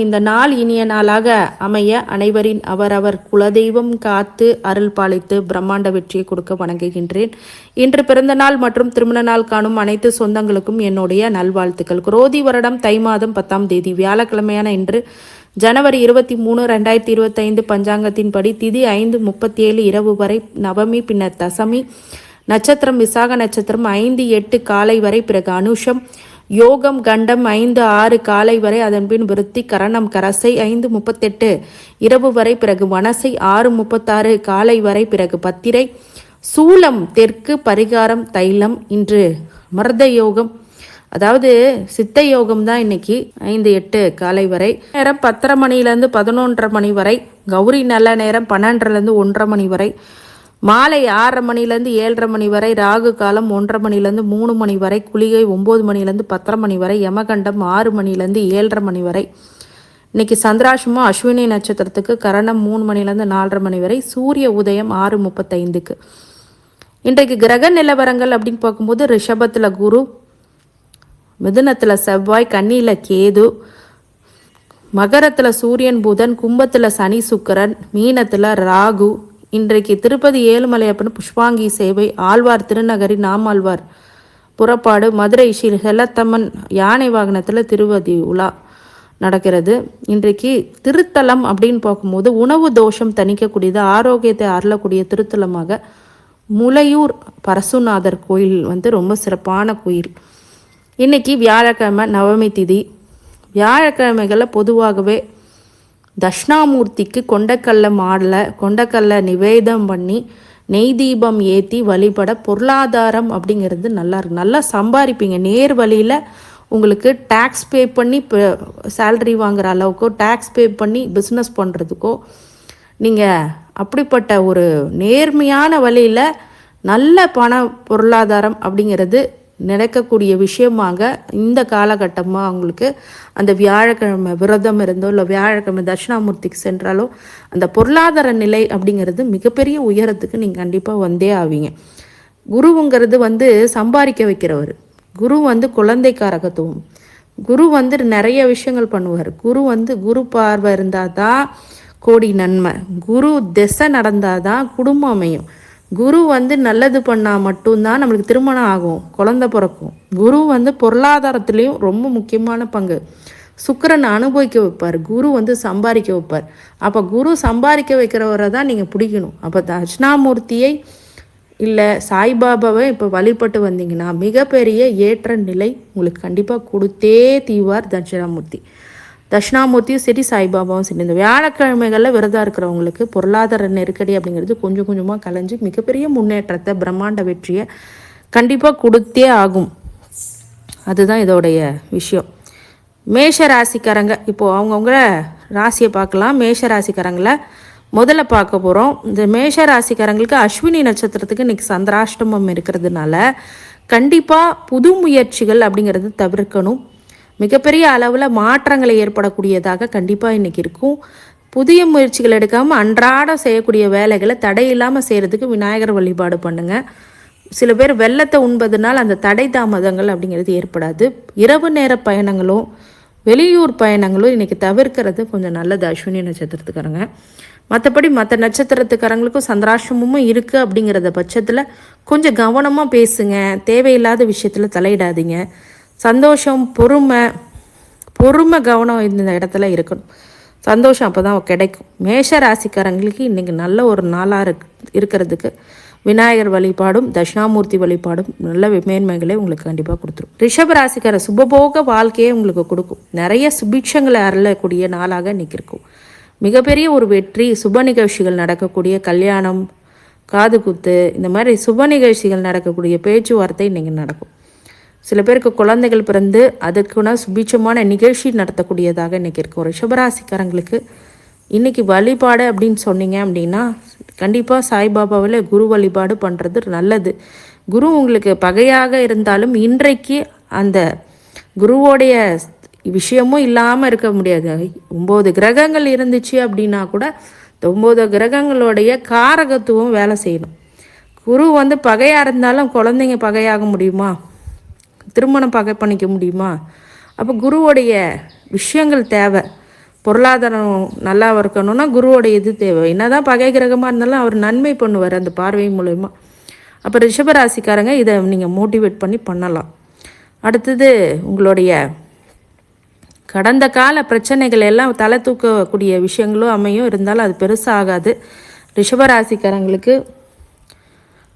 இந்த நாள் இனிய நாளாக அமைய அனைவரின் அவரவர் குலதெய்வம் காத்து அருள் பாலித்து பிரம்மாண்ட வெற்றியை கொடுக்க வணங்குகின்றேன். இன்று பிறந்த நாள் மற்றும் திருமண நாள் காணும் அனைத்து சொந்தங்களுக்கும் என்னுடைய நல்வாழ்த்துக்கள். குரோதி வருடம் தை மாதம் பத்தாம் தேதி வியாழக்கிழமையான இன்று ஜனவரி இருபத்தி மூணு ரெண்டாயிரத்தி இருபத்தைந்து பஞ்சாங்கத்தின்படி திதி ஐந்து முப்பத்தி ஏழு இரவு வரை நவமி பின்னர் தசமி நட்சத்திரம் விசாக நட்சத்திரம் ஐந்து எட்டு காலை வரை பிறகு அனுஷம். யோகம் கண்டம் ஐந்து ஆறு காலை வரை அதன்பின் விருத்தி கரணம் கரசை ஐந்து முப்பத்தெட்டு இரவு வரை பிறகு வனசை ஆறு முப்பத்தாறு காலை வரை பிறகு பத்திரை. சூலம் தெற்கு பரிகாரம் தைலம் இன்று மர்த யோகம். அதாவது சித்த யோகம் தான் இன்னைக்கு ஐந்து எட்டு காலை வரை. நேரம் பத்தரை மணிலேருந்து பதினொன்றரை மணி வரை. கௌரி நல்ல நேரம் பன்னெண்டுலேருந்து ஒன்றரை மணி வரை. மாலை ஆறரை மணிலேருந்து ஏழரை மணி வரை ராகு காலம் ஒன்றரை மணிலேருந்து மூணு மணி வரை குளிகை ஒம்பது மணிலேருந்து பத்தரை மணி வரை யமகண்டம் ஆறு மணிலேருந்து ஏழரை மணி வரை. இன்னைக்கு சந்திராசமும் அஸ்வினி நட்சத்திரத்துக்கு கரணம் மூணு மணிலேருந்து நாலரை மணி வரை சூரிய உதயம் ஆறு முப்பத்தைந்துக்கு. இன்றைக்கு கிரக நிலவரங்கள் அப்படின்னு பார்க்கும்போது ரிஷபத்தில் குரு மிதுனத்தில் செவ்வாய் கன்னியில் கேது மகரத்தில் சூரியன் புதன் கும்பத்தில் சனி சுக்கரன் மீனத்தில் ராகு இன்றைக்கு திருப்பதி ஏழுமலையப்பன் புஷ்பாங்கி சேவை ஆழ்வார் திருநகரி நாமாழ்வார் புறப்பாடு மதுரை ஸ்ரீ ஹெலத்தம்மன் யானை வாகனத்தில் திருவதி உலா நடக்கிறது. இன்றைக்கு திருத்தலம் அப்படின்னு பார்க்கும்போது உணவு தோஷம் தணிக்கக்கூடியது ஆரோக்கியத்தை அருளக்கூடிய திருத்தலமாக முலையூர் பரசுநாதர் கோயில் வந்து ரொம்ப சிறப்பான கோயில். இன்னைக்கு வியாழக்கிழமை நவமி திதி. வியாழக்கிழமைகளில் பொதுவாகவே தட்சிணாமூர்த்திக்கு கொண்டக்கல்லை மாடலை கொண்டக்கல்லை நிவேதம் பண்ணி நெய் தீபம் ஏற்றி வழிபட பொருளாதாரம் அப்படிங்கிறது நல்லா இருக்கு. நல்லா சம்பாதிப்பீங்க நேர் வழியில் உங்களுக்கு டேக்ஸ் பே பண்ணி இப்போ சேல்ரி வாங்குற அளவுக்கோ டேக்ஸ் பே பண்ணி பிஸ்னஸ் பண்ணுறதுக்கோ நீங்கள் அப்படிப்பட்ட ஒரு நேர்மையான வழியில் நல்ல பண பொருளாதாரம் அப்படிங்கிறது நடக்கக்கூடிய விஷயமாக இந்த காலகட்டமாக அவங்களுக்கு அந்த வியாழக்கிழமை விரதம் இருந்தோ இல்லை வியாழக்கிழமை தட்சிணாமூர்த்திக்கு சென்றாலோ அந்த பொருளாதார நிலை அப்படிங்கிறது மிகப்பெரிய உயரத்துக்கு நீங்கள் கண்டிப்பாக வந்தே ஆவீங்க. குருவுங்கிறது வந்து சம்பாதிக்க வைக்கிறவர். குரு வந்து குழந்தை காரகத்துவம் குரு வந்து நிறைய விஷயங்கள் பண்ணுவார். குரு வந்து குரு பார்வை இருந்தால் தான் கோடி நன்மை. குரு திசை நடந்தால் தான் குடும்பம் அமையும். குரு வந்து நல்லது பண்ணால் மட்டும்தான் நம்மளுக்கு திருமணம் ஆகும் குழந்த பிறக்கும். குரு வந்து பொருளாதாரத்துலேயும் ரொம்ப முக்கியமான பங்கு. சுக்கரன் அனுபவிக்க வைப்பார் குரு வந்து சம்பாதிக்க வைப்பார். அப்போ குரு சம்பாதிக்க வைக்கிறவரை தான் நீங்கள் பிடிக்கணும். அப்போ தட்சிணாமூர்த்தியை இல்லை சாய்பாபாவை இப்போ வழிபட்டு வந்தீங்கன்னா மிகப்பெரிய ஏற்ற நிலை உங்களுக்கு கண்டிப்பாக கொடுத்தே தீவார் தட்சிணாமூர்த்தி. தட்சிணாமூர்த்தியும் சரி சாய்பாபாவும் சரி. இந்த வியாழக்கிழமைகளில் விரதம் இருக்கிறவங்களுக்கு பொருளாதார நெருக்கடி அப்படிங்கிறது கொஞ்சம் கொஞ்சமாக கலைஞ்சு மிகப்பெரிய முன்னேற்றத்தை பிரம்மாண்ட வெற்றியை கண்டிப்பாக கொடுத்தே ஆகும். அதுதான் இதோடைய விஷயம். மேஷ ராசிக்காரங்க இப்போது அவங்கவுங்கள ராசியை பார்க்கலாம். மேஷ ராசிக்காரங்களை முதல்ல பார்க்க போகிறோம் இந்த மேஷ ராசிக்காரங்களுக்கு அஸ்வினி நட்சத்திரத்துக்கு இன்றைக்கி சந்திராஷ்டமம் இருக்கிறதுனால கண்டிப்பாக புது முயற்சிகள் அப்படிங்கிறது தவிர்க்கணும். மிகப்பெரிய அளவில் மாற்றங்களை ஏற்படக்கூடியதாக கண்டிப்பாக இன்றைக்கி இருக்கும். புதிய முயற்சிகள் எடுக்காமல் அன்றாடம் செய்யக்கூடிய வேலைகளை தடையில்லாமல் செய்கிறதுக்கு விநாயகர் வழிபாடு பண்ணுங்கள் சில பேர் வெள்ளத்தை உண்பதுனால் அந்த தடை தாமதங்கள் அப்படிங்கிறது ஏற்படாது. இரவு நேர பயணங்களும் வெளியூர் பயணங்களும் இன்றைக்கி தவிர்க்கிறது கொஞ்சம் நல்லது அஸ்வினி நட்சத்திரத்துக்காரங்க. மற்றபடி மற்ற நட்சத்திரத்துக்காரங்களுக்கும் சந்திராசிரமும் இருக்குது அப்படிங்கிறத பட்சத்தில் கொஞ்சம் கவனமாக பேசுங்க. தேவையில்லாத விஷயத்தில் தலையிடாதீங்க. சந்தோஷம் பொறுமை பொறுமை கவனம் இந்த இடத்துல இருக்கணும். சந்தோஷம் அப்போ தான் கிடைக்கும். மேஷ ராசிக்காரங்களுக்கு இன்றைக்கி நல்ல ஒரு நாளாக இருக்கு இருக்கிறதுக்கு விநாயகர் வழிபாடும் தட்சிணாமூர்த்தி வழிபாடும் நல்ல மேன்மைகளை உங்களுக்கு கண்டிப்பாக கொடுத்துரும். ரிஷப ராசிக்கார சுபபோக வாழ்க்கையே உங்களுக்கு கொடுக்கும். நிறைய சுபிக்ஷங்களை அருளக்கூடிய நாளாக இன்றைக்கி இருக்கும். மிகப்பெரிய ஒரு வெற்றி சுப நிகழ்ச்சிகள் நடக்கக்கூடிய கல்யாணம் காது குத்து இந்த மாதிரி சுப நிகழ்ச்சிகள் நடக்கக்கூடிய பேச்சுவார்த்தை இன்றைக்கி நடக்கும். சில பேருக்கு குழந்தைகள் பிறந்து அதுக்குன்னா சுபீட்சமான நிகழ்ச்சி நடத்தக்கூடியதாக இன்றைக்கி இருக்கும் ரிஷபராசிக்காரங்களுக்கு இன்றைக்கி வழிபாடு அப்படின்னு சொன்னீங்க அப்படின்னா கண்டிப்பாக சாய்பாபாவில் குரு வழிபாடு பண்ணுறது நல்லது. குரு உங்களுக்கு பகையாக இருந்தாலும் இன்றைக்கு அந்த குருவோடைய விஷயமும் இல்லாமல் இருக்க முடியாது. ஒம்பது கிரகங்கள் இருந்துச்சு அப்படின்னா கூட ஒம்பது கிரகங்களுடைய காரகத்துவம் வேலை செய்யணும். குரு வந்து பகையாக இருந்தாலும் குழந்தைங்க பகையாக முடியுமா? திருமணம் பகை பண்ணிக்க முடியுமா? அப்போ குருவோடைய விஷயங்கள் தேவை. பொருளாதாரம் நல்லா இருக்கணும்னா குருவோடைய இது தேவை. என்னதான் பகை கிரகமாக இருந்தாலும் அவர் நன்மை பண்ணுவார் அந்த பார்வை மூலயமா அப்போ ரிஷபராசிக்காரங்க இதை நீங்கள் மோட்டிவேட் பண்ணி பண்ணலாம். அடுத்தது உங்களுடைய கடந்த கால பிரச்சனைகள் எல்லாம் தலை தூக்கக்கூடிய விஷயங்களும் அமையும். இருந்தாலும் அது பெருசாகாது ரிஷபராசிக்காரங்களுக்கு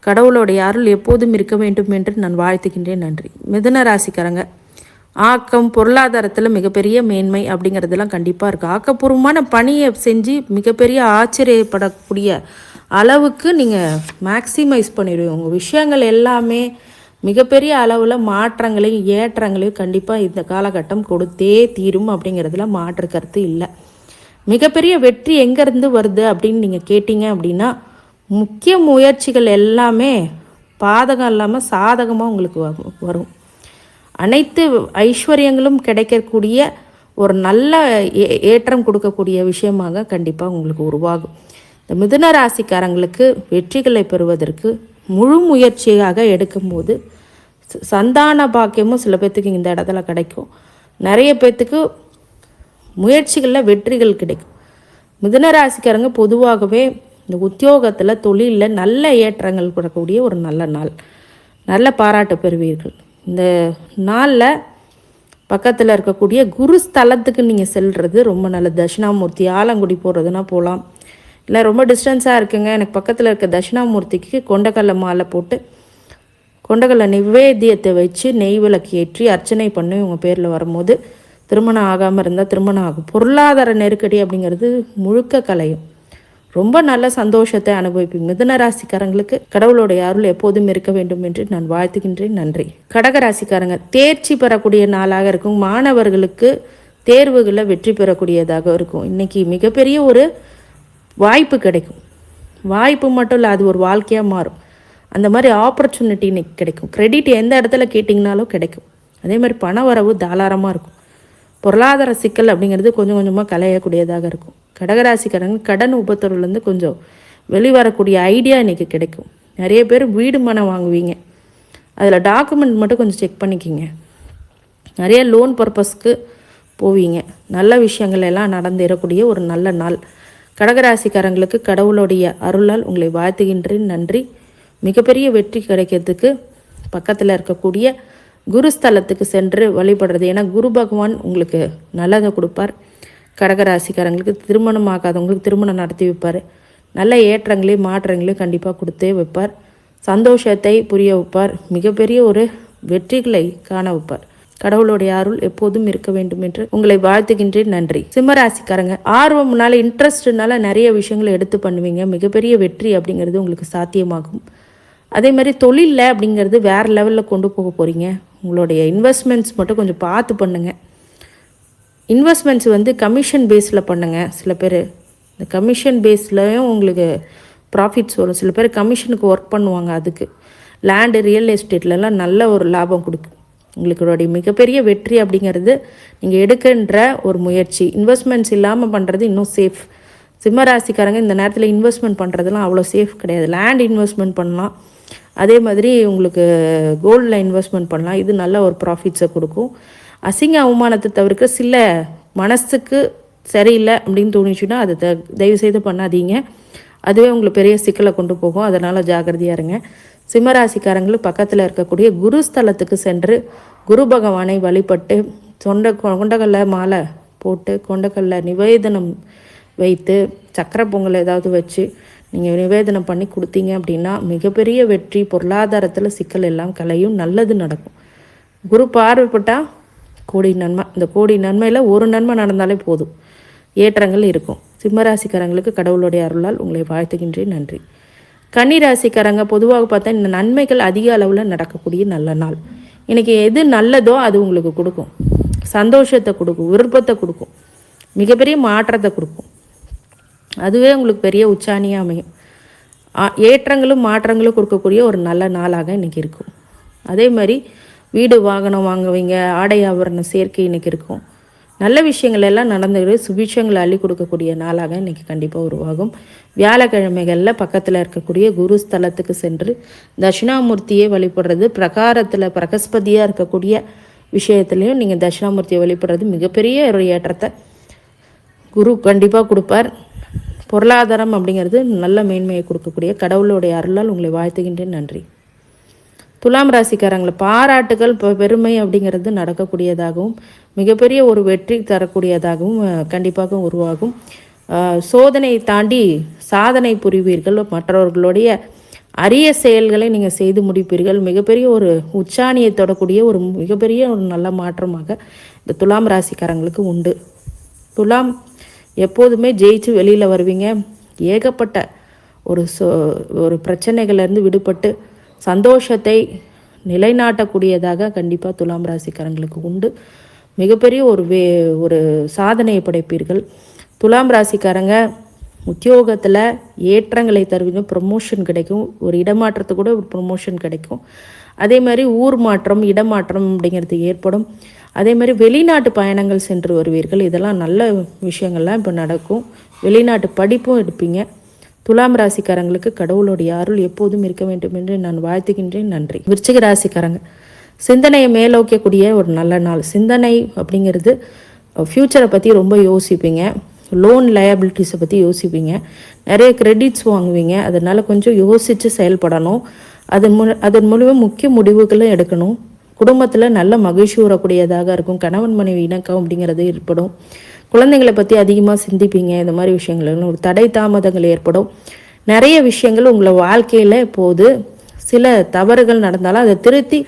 கடவுளுடைய அருள் எப்போதும் இருக்க வேண்டும் என்று நான் வாழ்த்துக்கின்றேன் நன்றி. மிதுன ராசிக்காரங்க ஆக்கம் பொருளாதாரத்தில் மிகப்பெரிய மேன்மை அப்படிங்கிறதுலாம் கண்டிப்பாக இருக்குது ஆக்கப்பூர்வமான பணியை செஞ்சு மிகப்பெரிய ஆச்சரியப்படக்கூடிய அளவுக்கு நீங்கள் மேக்சிமைஸ் பண்ணிடுவீங்க. உங்கள் விஷயங்கள் எல்லாமே மிகப்பெரிய அளவில் மாற்றங்களையும் ஏற்றங்களையும் கண்டிப்பாக இந்த காலகட்டம் கொடுத்தே தீரும் அப்படிங்கிறதுல மாற்று கருத்து இல்லை. மிகப்பெரிய வெற்றி எங்கேருந்து வருது அப்படின்னு நீங்கள் கேட்டீங்க அப்படின்னா முக்கிய முயற்சிகள் எல்லாமே பாதகம் இல்லாமல் சாதகமாக உங்களுக்கு வரும். அனைத்து ஐஸ்வர்யங்களும் கிடைக்கக்கூடிய ஒரு நல்ல ஏ ஏற்றம் கொடுக்கக்கூடிய விஷயமாக கண்டிப்பாக உங்களுக்கு உருவாகும். இந்த மிதுன ராசிக்காரங்களுக்கு வெற்றிகளை பெறுவதற்கு முழு முயற்சியாக எடுக்கும்போது சந்தான பாக்கியமும் சில பேர்த்துக்கு இந்த இடத்துல கிடைக்கும். நிறைய பேர்த்துக்கு முயற்சிகளில் வெற்றிகள் கிடைக்கும். மிதுன ராசிக்காரங்க பொதுவாகவே இந்த உத்தியோகத்தில் தொழிலில் நல்ல ஏற்றங்கள் கொடுக்கக்கூடிய ஒரு நல்ல நாள். நல்ல பாராட்டு பெறுவீர்கள். இந்த நாளில் பக்கத்தில் இருக்கக்கூடிய குரு ஸ்தலத்துக்கு நீங்கள் செல்வது ரொம்ப நல்ல தட்சிணாமூர்த்தி ஆலங்குடி போகிறதுனா போகலாம் இல்லை ரொம்ப டிஸ்டன்ஸாக இருக்குங்க. எனக்கு பக்கத்தில் இருக்க தட்சிணாமூர்த்திக்கு கொண்டக்கல்ல மாலை போட்டு கொண்டக்கல்ல நிவேத்தியத்தை வச்சு நெய் விளக்கு ஏற்றி அர்ச்சனை பண்ணி உங்கள் பேரில் வரும்போது திருமணம் ஆகாமல் இருந்தால் திருமணம் ஆகும். பொருளாதார நெருக்கடி அப்படிங்கிறது முழுக்க கலையும். ரொம்ப நல்ல சந்தோஷத்தை அனுபவிப்பீங்க. மிதன ராசிக்காரங்களுக்கு கடவுளுடைய அருள் எப்போதும் இருக்க வேண்டும் என்று நான் வாழ்த்துகின்றேன். நன்றி. கடக ராசிக்காரங்க தேர்ச்சி பெறக்கூடிய நாளாக இருக்கும். மாணவர்களுக்கு தேர்வுகளில் வெற்றி பெறக்கூடியதாக இருக்கும். இன்னைக்கு மிகப்பெரிய ஒரு வாய்ப்பு கிடைக்கும். வாய்ப்பு மட்டும் இல்லை அது ஒரு வாழ்க்கையாக மாறும். அந்த மாதிரி ஆப்பர்ச்சுனிட்டி இன்னைக்கு கிடைக்கும். கிரெடிட் எந்த இடத்துல கேட்டிங்கனாலும் கிடைக்கும். அதே மாதிரி பண வரவு தாராளமாக இருக்கும். பொருளாதார சிக்கல் அப்படிங்கிறது கொஞ்சம் கொஞ்சமாக கலையக்கூடியதாக இருக்கும். கடகராசிக்காரங்க கடன் உபத்தொருலேருந்து கொஞ்சம் வெளிவரக்கூடிய ஐடியா இன்றைக்கி கிடைக்கும். நிறைய பேர் வீடு மனம் வாங்குவீங்க. அதில் டாக்குமெண்ட் மட்டும் கொஞ்சம் செக் பண்ணிக்கிங்க. நிறைய லோன் பர்பஸ்க்கு போவீங்க. நல்ல விஷயங்கள் எல்லாம் நடந்தேறக்கூடிய ஒரு நல்ல நாள். கடகராசிக்காரங்களுக்கு கடவுளுடைய அருளால் உங்களை வாழ்த்துகின்றேன். நன்றி. மிகப்பெரிய வெற்றி கிடைக்கிறதுக்கு பக்கத்தில் இருக்கக்கூடிய குருஸ்தலத்துக்கு சென்று வழிபடுறது. ஏன்னா குரு பகவான் உங்களுக்கு நல்லதை கொடுப்பார். கடகராசிக்காரங்களுக்கு திருமணம் ஆகாதவங்களுக்கு திருமணம் நடத்தி வைப்பார். நல்ல ஏற்றங்களையும் மாற்றங்களையும் கண்டிப்பாக கொடுத்தே வைப்பார். சந்தோஷத்தை புரிய வைப்பார். மிகப்பெரிய ஒரு வெற்றிகளை காண வைப்பார். கடவுளுடைய அருள் எப்போதும் இருக்க வேண்டும் என்று உங்களை வாழ்த்துகின்றேன். நன்றி. சிம்மராசிக்காரங்க ஆர்வம்னால இன்ட்ரெஸ்ட்னால நிறைய விஷயங்களை எடுத்து பண்ணுவீங்க. மிகப்பெரிய வெற்றி அப்படிங்கிறது உங்களுக்கு சாத்தியமாகும். அதே மாதிரி தொழிலில் அப்படிங்கிறது வேறு லெவலில் கொண்டு போக போகிறீங்க உங்களுடைய இன்வெஸ்ட்மெண்ட்ஸ் மட்டும் கொஞ்சம் பார்த்து பண்ணுங்கள் இன்வெஸ்ட்மெண்ட்ஸ் வந்து கமிஷன் பேஸில் பண்ணுங்கள் சில பேர் இந்த கமிஷன் பேஸ்லையும் உங்களுக்கு ப்ராஃபிட்ஸ் வரும். சில பேர் கமிஷனுக்கு ஒர்க் பண்ணுவாங்க அதுக்கு. லேண்டு ரியல் எஸ்டேட்லலாம் நல்ல ஒரு லாபம் கொடுக்கும். உங்களுடைய மிகப்பெரிய வெற்றி அப்படிங்கிறது நீங்கள் எடுக்கின்ற ஒரு முயற்சி. இன்வெஸ்ட்மெண்ட்ஸ் இல்லாமல் பண்ணுறது இன்னும் சேஃப் சிம்மராசிக்காரங்க இந்த நேரத்தில் இன்வெஸ்ட்மெண்ட் பண்ணுறதுலாம் அவ்வளோ சேஃப் கிடையாது. லேண்ட் இன்வெஸ்ட்மெண்ட் பண்ணலாம். அதே மாதிரி உங்களுக்கு கோல்டில் இன்வெஸ்ட்மெண்ட் பண்ணலாம். இது நல்ல ஒரு ப்ராஃபிட்ஸை கொடுக்கும். அசிங்க அவமானத்தை தவிர்க்க சில மனசுக்கு சரியில்லை அப்படின்னு தோணுச்சுன்னா அதை த தயவு செய்து பண்ணாதீங்க. அதுவே உங்களுக்கு பெரிய சிக்கலை கொண்டு போகும். அதனால் ஜாகிரதையாக இருங்க. சிம்மராசிக்காரங்களுக்கு பக்கத்தில் இருக்கக்கூடிய குரு ஸ்தலத்துக்கு சென்று குரு பகவானை வழிபட்டு சொண்ட கொண்டக்கல்ல மாலை போட்டு கொண்டக்கல்ல நிவேதனம் வைத்து சக்கரை பொங்கல் ஏதாவது வச்சு நீங்கள் நிவேதனம் பண்ணி கொடுத்தீங்க அப்படின்னா மிகப்பெரிய வெற்றி பொருளாதாரத்தில் சிக்கல் எல்லாம் கலையும் நல்லது நடக்கும். குரு பார்வைப்பட்டால் கோடி நன்மை இந்த கோடி நன்மையில் ஒரு நன்மை நடந்தாலே போதும். ஏற்றங்கள் இருக்கும். சிம்மராசிக்காரங்களுக்கு கடவுளுடைய அருளால் உங்களை வாழ்த்துகின்றேன். நன்றி. கன்னிராசிக்காரங்க பொதுவாக பார்த்தா இந்த நன்மைகள் அதிக அளவில் நடக்கக்கூடிய நல்ல நாள். இன்றைக்கி எது நல்லதோ அது உங்களுக்கு கொடுக்கும். சந்தோஷத்தை கொடுக்கும் விருப்பத்தை கொடுக்கும். மிகப்பெரிய மாற்றத்தை கொடுக்கும். அதுவே உங்களுக்கு பெரிய உச்சாணியாக அமையும். ஏற்றங்களும் மாற்றங்களும் கொடுக்கக்கூடிய ஒரு நல்ல நாளாக இன்றைக்கி இருக்கும். அதே மாதிரி வீடு வாகனம் வாங்குவீங்க ஆடை ஆபரண சேர்க்கை இன்றைக்கி இருக்கும். நல்ல விஷயங்கள் எல்லாம் நடந்துக்கிட்டு சுபிஷங்களை அள்ளி கொடுக்கக்கூடிய நாளாக இன்றைக்கி கண்டிப்பாக உருவாகும். வியாழக்கிழமைகளில் பக்கத்தில் இருக்கக்கூடிய குரு ஸ்தலத்துக்கு சென்று தட்சிணாமூர்த்தியை வழிபடுறது பிரகாரத்தில் பிரகஸ்பதியாக இருக்கக்கூடிய விஷயத்துலையும் நீங்கள் தட்சிணாமூர்த்தியை வழிபடுறது மிகப்பெரிய ஒரு ஏற்றத்தை குரு கண்டிப்பாக கொடுப்பார். பொருளாதாரம் அப்படிங்கிறது நல்ல மேன்மையை கொடுக்கக்கூடிய கடவுளுடைய அருளால் உங்களை வாழ்த்துகின்றேன் நன்றி. துலாம் ராசிக்காரங்களை பாராட்டுகள் பெருமை அப்படிங்கிறது நடக்கக்கூடியதாகவும் மிகப்பெரிய ஒரு வெற்றி தரக்கூடியதாகவும் கண்டிப்பாக உருவாகும். சோதனையை தாண்டி சாதனை புரிவீர்கள். மற்றவர்களுடைய அரிய செயல்களை நீங்கள் செய்து முடிப்பீர்கள். மிகப்பெரிய ஒரு உச்சாணியை தொடக்கூடிய ஒரு மிகப்பெரிய ஒரு நல்ல மாற்றமாக இந்த துலாம் ராசிக்காரங்களுக்கு உண்டு. துலாம் எப்போதுமே ஜெயிச்சு வெளியில் வருவீங்க. ஏகப்பட்ட ஒரு சொ ஒரு பிரச்சனைகள்லேருந்து விடுபட்டு சந்தோஷத்தை நிலைநாட்டக்கூடியதாக கண்டிப்பாக துலாம் ராசிக்காரங்களுக்கு உண்டு. மிகப்பெரிய ஒரு வே ஒரு சாதனையை படைப்பீர்கள். துலாம் ராசிக்காரங்க உத்தியோகத்தில் ஏற்றங்களை தருவீங்க. ப்ரொமோஷன் கிடைக்கும். ஒரு இடமாற்றத்துக்கு கூட ஒரு ப்ரொமோஷன் கிடைக்கும். அதே மாதிரி ஊர் மாற்றம் இடமாற்றம் அப்படிங்கிறது ஏற்படும். அதே மாதிரி வெளிநாட்டு பயணங்கள் சென்று வருவீர்கள். இதெல்லாம் நல்ல விஷயங்கள்லாம் இப்போ நடக்கும். வெளிநாட்டு படிப்பும் எடுப்பீங்க. துலாம் ராசிக்காரங்களுக்கு கடவுளுடைய அருள் எப்போதும் இருக்க வேண்டும் என்று நான் வாழ்த்துகின்றேன். நன்றி. விருச்சிக ராசிக்காரங்க சிந்தனையை மேலோக்கக்கூடிய ஒரு நல்ல நாள். சிந்தனை அப்படிங்கிறது ஃப்யூச்சரை பற்றி ரொம்ப யோசிப்பீங்க. லோன் லயபிலிட்டிஸை பற்றி யோசிப்பீங்க. நிறைய கிரெடிட்ஸ் வாங்குவீங்க. அதனால் கொஞ்சம் யோசித்து செயல்படணும். அதன் மூ அதன் மூலிமா முக்கிய முடிவுகளும் எடுக்கணும். குடும்பத்தில் நல்ல மகிழ்ச்சி வரக்கூடியதாக இருக்கும். கணவன் மனைவி இணக்கம் அப்படிங்கிறது ஏற்படும். குழந்தைங்களை பற்றி அதிகமாக சிந்திப்பீங்க. இந்த மாதிரி விஷயங்கள் ஒரு தடை தாமதங்கள் ஏற்படும். நிறைய விஷயங்கள் உங்களை வாழ்க்கையில் போது சில தவறுகள் நடந்தாலும் அதை திருத்தி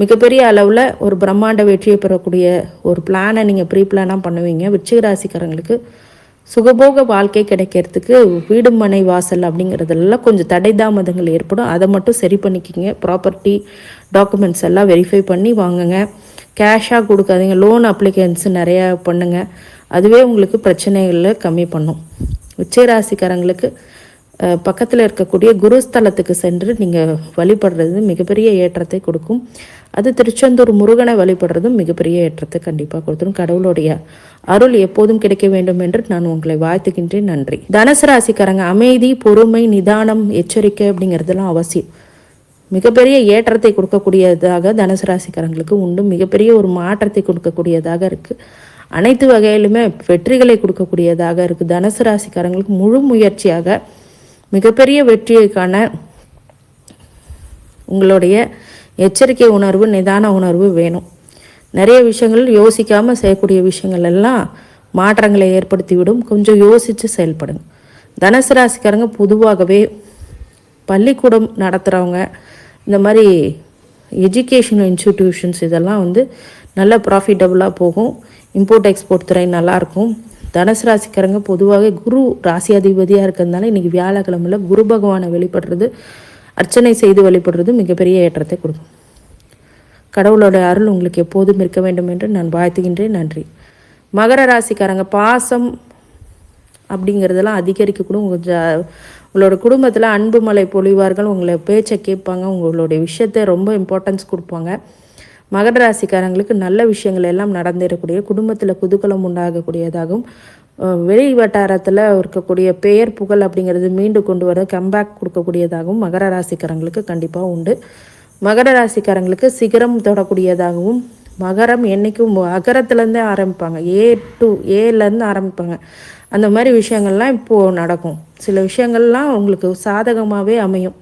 மிகப்பெரிய அளவில் ஒரு பிரம்மாண்ட வெற்றியை பெறக்கூடிய ஒரு பிளானை நீங்கள் ப்ரீ பிளானாக பண்ணுவீங்க. விச்சிகராசிக்காரங்களுக்கு சுகபோக வாழ்க்கை கிடைக்கிறதுக்கு வீடு மனை வாசல் அப்படிங்கிறதுலாம் கொஞ்சம் தடை தாமதங்கள் ஏற்படும். அதை மட்டும் சரி பண்ணிக்கிங்க. ப்ராப்பர்ட்டி டாக்குமெண்ட்ஸ் எல்லாம் வெரிஃபை பண்ணி வாங்குங்க. கேஷாக கொடுக்காதீங்க. லோன் அப்ளிகன்ஸ் நிறையா பண்ணுங்கள் அதுவே உங்களுக்கு பிரச்சனைகளை கம்மி பண்ணும். உச்சராசிக்காரங்களுக்கு பக்கத்தில் இருக்கக்கூடிய குருஸ்தலத்துக்கு சென்று நீங்கள் வழிபடுறது மிகப்பெரிய ஏற்றத்தை கொடுக்கும். அது திருச்செந்தூர் முருகனை வழிபடுறதும் மிகப்பெரிய ஏற்றத்தை கண்டிப்பாக கொடுத்துரும். கடவுளுடைய அருள் எப்போதும் கிடைக்க வேண்டும் என்று நான் உங்களை வாழ்த்துகின்றேன். நன்றி. தனுசு ராசிக்காரங்க அமைதி பொறுமை நிதானம் எச்சரிக்கை அப்படிங்கிறதுலாம் அவசியம். மிகப்பெரிய ஏற்றத்தை கொடுக்கக்கூடியதாக தனுசு ராசிக்காரங்களுக்கு உண்டு. மிகப்பெரிய ஒரு மாற்றத்தை கொடுக்கக்கூடியதாக இருக்குது அனைத்து வகையிலுமே வெற்றிகளை கொடுக்கக்கூடியதாக இருக்குது தனுசு ராசிக்காரங்களுக்கு முழு முயற்சியாக மிகப்பெரிய வெற்றியைக்கான உங்களுடைய எச்சரிக்கை உணர்வு நிதான உணர்வு வேணும். நிறைய விஷயங்கள் யோசிக்காமல் செய்யக்கூடிய விஷயங்கள் எல்லாம் மாற்றங்களை ஏற்படுத்திவிடும். கொஞ்சம் யோசித்து செயல்படுங்க. தனுசு ராசிக்காரங்க பொதுவாகவே பள்ளிக்கூடம் நடத்துகிறவங்க இந்த மாதிரி எஜுகேஷன் இன்ஸ்டிடியூஷன்ஸ் இதெல்லாம் வந்து நல்ல ப்ராஃபிட்டபுளாக போகும். இம்போர்ட் எக்ஸ்போர்ட் துறை நல்லாயிருக்கும் தனுசு ராசிக்காரங்க பொதுவாக குரு ராசி அதிபதியாக இருக்கிறதுனால இன்றைக்கி வியாழக்கிழமையில் குரு பகவானை வெளிப்படுறது அர்ச்சனை செய்து வழிபடுறது மிகப்பெரிய ஏற்றத்தை கொடுக்கும். கடவுளோட அருள் உங்களுக்கு எப்போதும் இருக்க வேண்டும் என்று நான் வாழ்த்துகின்றேன். நன்றி. மகர ராசிக்காரங்க பாசம் அப்படிங்கிறதெல்லாம் அதிகரிக்க கூட உங்கள் உங்களோட குடும்பத்தில் அன்பு மலை பொழிவார்கள் உங்களை பேச்சை கேட்பாங்க உங்களுடைய விஷயத்தை ரொம்ப இம்பார்ட்டன்ஸ் கொடுப்பாங்க. மகர ராசிக்காரங்களுக்கு நல்ல விஷயங்கள் எல்லாம் நடந்திருக்கக்கூடிய குடும்பத்தில் குதூகலம் உண்டாகக்கூடியதாகவும் வெளி வட்டாரத்தில் இருக்கக்கூடிய பெயர் புகழ் அப்படிங்கிறது மீண்டு கொண்டு வர கம்பேக் கொடுக்கக்கூடியதாகவும் மகர ராசிக்காரங்களுக்கு கண்டிப்பாக உண்டு. மகர ராசிக்காரங்களுக்கு சிகரம் தொடக்கூடியதாகவும் மகரம் என்றைக்கும் அகரத்துலேருந்தே ஆரம்பிப்பாங்க. ஏ டு ஏலேருந்து ஆரம்பிப்பாங்க. அந்த மாதிரி விஷயங்கள்லாம் இப்போது நடக்கும். சில விஷயங்கள்லாம் உங்களுக்கு சாதகமாகவே அமையும்.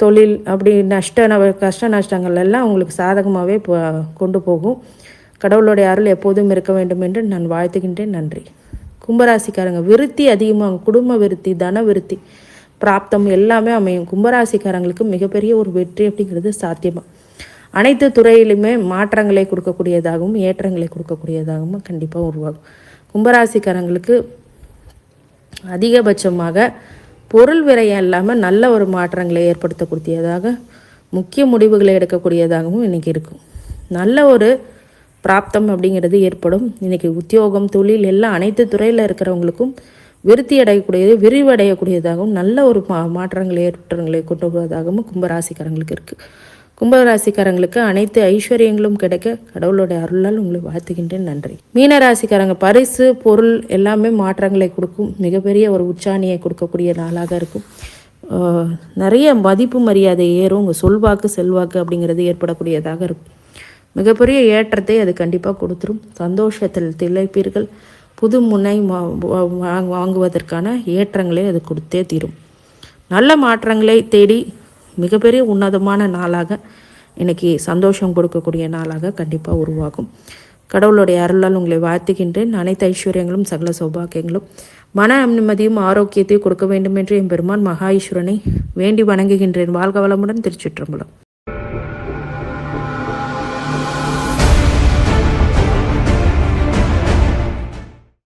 தொழில் அப்படி நஷ்ட கஷ்ட நஷ்டங்கள் எல்லாம் உங்களுக்கு சாதகமாகவே கொண்டு போகும். கடவுளுடைய அருள் எப்போதும் இருக்க வேண்டும் என்று நான் வாழ்த்துகின்றேன். நன்றி. கும்பராசிக்காரங்க விருத்தி அதிகமாகும். குடும்ப விருத்தி தன விருத்தி பிராப்தம் எல்லாமே அமையும். கும்பராசிக்காரங்களுக்கு மிகப்பெரிய ஒரு வெற்றி அப்படிங்கிறது சாத்தியமாக அனைத்து துறையிலுமே மாற்றங்களை கொடுக்கக்கூடியதாகவும் ஏற்றங்களை கொடுக்கக்கூடியதாகவும் கண்டிப்பாக உருவாகும். கும்பராசிக்காரங்களுக்கு அதிகபட்சமாக பொருள் விரயம் இல்லாமல் நல்ல ஒரு மாற்றங்களை ஏற்படுத்தக்கூடியதாக முக்கிய முடிவுகளை எடுக்கக்கூடியதாகவும் இன்றைக்கி இருக்கும். நல்ல ஒரு பிராப்தம் அப்படிங்கிறது ஏற்படும். இன்றைக்கி உத்தியோகம் தொழில் எல்லாம் அனைத்து துறையில் இருக்கிறவங்களுக்கும் விருத்தி அடையக்கூடியது விரிவடையக்கூடியதாகவும் நல்ல ஒரு மா மாற்றங்களை ஏற்றங்களை கொண்டு வருவதாகவும் கும்பராசிக்காரங்களுக்கு இருக்குது கும்பராசிக்காரங்களுக்கு அனைத்து ஐஸ்வர்யங்களும் கிடைக்க கடவுளோட அருளால் உங்களை வாழ்த்துகின்றேன். நன்றி. மீனராசிக்காரங்க பரிசு பொருள் எல்லாமே மாற்றங்களை கொடுக்கும். மிகப்பெரிய ஒரு உச்சாணியை கொடுக்கக்கூடிய நாளாக இருக்கும். நிறைய மதிப்பு மரியாதை ஏறும். உங்கள் சொல்வாக்கு செல்வாக்கு அப்படிங்கிறது ஏற்படக்கூடியதாக இருக்கும். மிகப்பெரிய ஏற்றத்தை அது கண்டிப்பாக கொடுத்துரும். சந்தோஷத்தில் திளைப்பீர்கள். புது முனை வாங்குவதற்கான ஏற்றங்களை அது கொடுத்தே தீரும். நல்ல மாற்றங்களை தேடி மிகப்பெரிய உன்னதமான நாளாக இன்னைக்கு சந்தோஷம் கொடுக்கக்கூடிய நாளாக கண்டிப்பாக உருவாகும். கடவுளுடைய அருளால் உங்களை வாழ்த்துகின்றேன். அனைத்து ஐஸ்வர்யங்களும் சகல சௌபாக்கியங்களும் மன நிம்மதியும் ஆரோக்கியத்தையும் கொடுக்க வேண்டும் என்று என் பெருமான் மகா ஈஸ்வரனை வேண்டி வணங்குகின்றேன். வாழ்க வளமுடன் திருச்சிற்றம்பலம்.